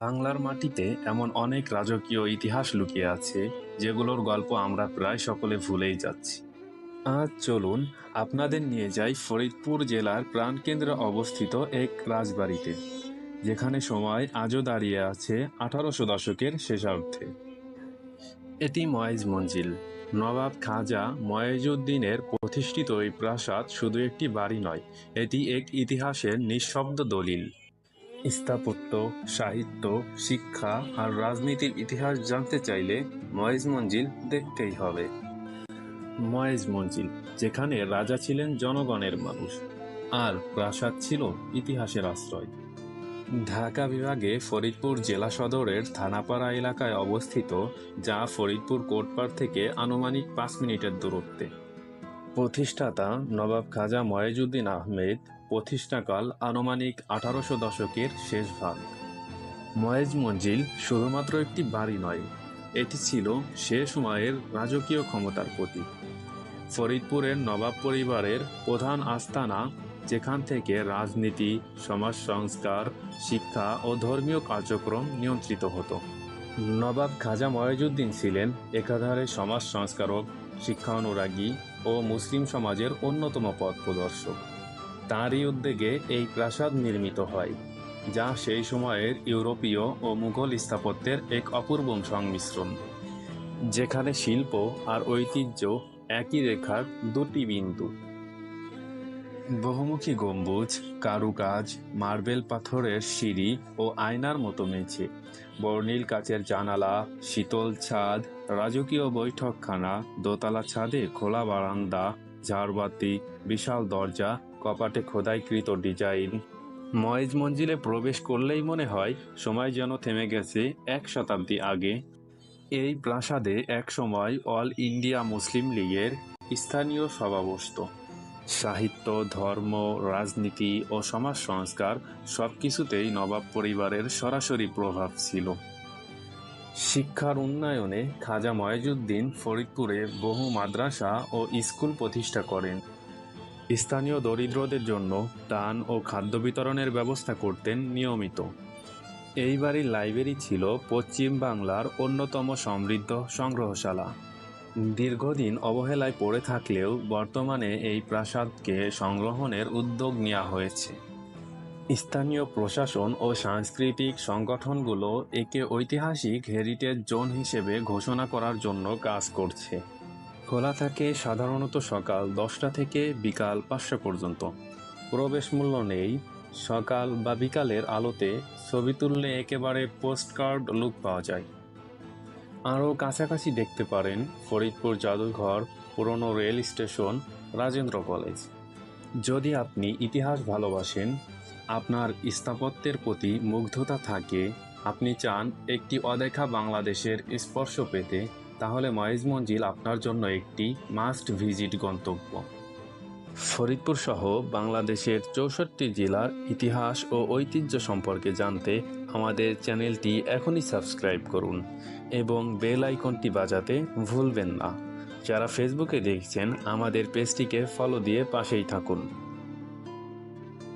বাংলার মাটিতে এমন অনেক রাজকীয় ইতিহাস লুকিয়ে আছে, যেগুলোর গল্প আমরা প্রায় সকলে ভুলেই যাচ্ছি। আজ চলুন আপনাদের নিয়ে যাই ফরিদপুর জেলার প্রাণকেন্দ্রে অবস্থিত এক রাজবাড়িতে, যেখানে সময় আজও দাঁড়িয়ে আছে আঠারোশো দশকের শেষার্ধে। এটি ময়েজ মঞ্জিল। নবাব খাজা ময়েজউদ্দিনের প্রতিষ্ঠিত এই প্রাসাদ শুধু একটি বাড়ি নয়, এটি এক ইতিহাসের নিঃশব্দ দলিল। স্থাপত্য, সাহিত্য, শিক্ষা আর রাজনীতির ইতিহাস জানতে চাইলে ময়েজ মঞ্জিল দেখতেই হবে। ময়েজ মঞ্জিল, যেখানে রাজা ছিলেন জনগণের মানুষ আর প্রাসাদ ছিল ইতিহাসের আশ্রয়। ঢাকা বিভাগে ফরিদপুর জেলা সদরের থানাপাড়া এলাকায় অবস্থিত, যা ফরিদপুর কোর্টপাড় থেকে আনুমানিক পাঁচ মিনিটের দূরত্বে। প্রতিষ্ঠাতা নবাব খাজা ময়েজুদ্দিন আহমেদ প্রতিষ্ঠাকাল আনুমানিক আঠারোশো দশকের শেষ ভাগ। ময়েজ মঞ্জিল শুধুমাত্র একটি বাড়ি নয়, এটি ছিল সে সময়ের রাজকীয় ক্ষমতার প্রতীক। ফরিদপুরের নবাব পরিবারের প্রধান আস্তানা, যেখান থেকে রাজনীতি, সমাজ সংস্কার, শিক্ষা ও ধর্মীয় কার্যক্রম নিয়ন্ত্রিত হতো। নবাব খাজা ময়েজউদ্দিন ছিলেন একাধারে সমাজ সংস্কারক শিক্ষা অনুরাগী ও মুসলিম সমাজের অন্যতম পথ প্রদর্শক। তাঁরই উদ্যোগে এই প্রাসাদ নির্মিত হয়, যা সেই সময়ের ইউরোপীয় ও মুঘল স্থাপত্যের এক অপূর্ব সংমিশ্রণ। যেখানে শিল্প আর ঐতিহ্য একই রেখার দুটি বিন্দু। বহুমুখী গম্বুজ, কারুকাজ, মার্বেল পাথরের সিঁড়ি ও আয়নার মতো মেঝে, বর্ণিল কাচের জানালা, শীতল ছাদ, রাজকীয় বৈঠকখানা, দোতলা ছাদে খোলা বারান্দা, ঝাড়বাতি, বিশাল দরজা, কপাটে খোদাইকৃত ডিজাইন। ময়েজ মঞ্জিলে প্রবেশ করলেই মনে হয় সময় যেন থেমে গেছে এক শতাব্দী আগে। এই প্রাসাদে একসময় অল ইন্ডিয়া মুসলিম লীগের স্থানীয় সভা বসত সাহিত্য, ধর্ম, রাজনীতি ও সমাজ সংস্কার সব কিছুতেই নবাব পরিবারের সরাসরি প্রভাব ছিল। শিক্ষার উন্নয়নে খাজা ময়েজউদ্দিন ফরিদপুরে বহু মাদ্রাসা ও স্কুল প্রতিষ্ঠা করেন। স্থানীয় দরিদ্রদের জন্য দান ও খাদ্য বিতরণের ব্যবস্থা করতেন নিয়মিত। এই বাড়ির লাইব্রেরি ছিল পশ্চিম বাংলার অন্যতম সমৃদ্ধ সংগ্রহশালা। দীর্ঘদিন অবহেলায় পড়ে থাকলেও বর্তমানে এই প্রাসাদকে সংগ্রহণের উদ্যোগ নেওয়া হয়েছে। স্থানীয় প্রশাসন ও সাংস্কৃতিক সংগঠনগুলো একে ঐতিহাসিক হেরিটেজ জোন হিসেবে ঘোষণা করার জন্য কাজ করছে। খোলা থাকে সাধারণত সকাল দশটা থেকে বিকাল পাঁচটা পর্যন্ত। প্রবেশ মূল্য নেই। সকাল বা বিকালের আলোতে ছবি তুললে একেবারে পোস্টকার্ড লুক পাওয়া যায়। আরও কাছাকাছি দেখতে পারেন ফরিদপুর জাদুঘর, পুরনো রেল স্টেশন, রাজেন্দ্র কলেজ। যদি আপনি ইতিহাস ভালোবাসেন, আপনার স্থাপত্যের প্রতি মুগ্ধতা থাকে, আপনি চান একটি অদেখা বাংলাদেশের স্পর্শ পেতে, তাহলে ময়েজ মঞ্জিল আপনার জন্য একটি মাস্ট ভিজিট গন্তব্য। ফরিদপুর সহ বাংলাদেশের চৌষট্টি জেলার ইতিহাস ও ঐতিহ্য সম্পর্কে জানতে আমাদের চ্যানেলটি এখনই সাবস্ক্রাইব করুন এবং বেল আইকনটি বাজাতে ভুলবেন না। যারা ফেসবুকে দেখছেন, আমাদের পেজটিকে ফলো দিয়ে পাশেই থাকুন।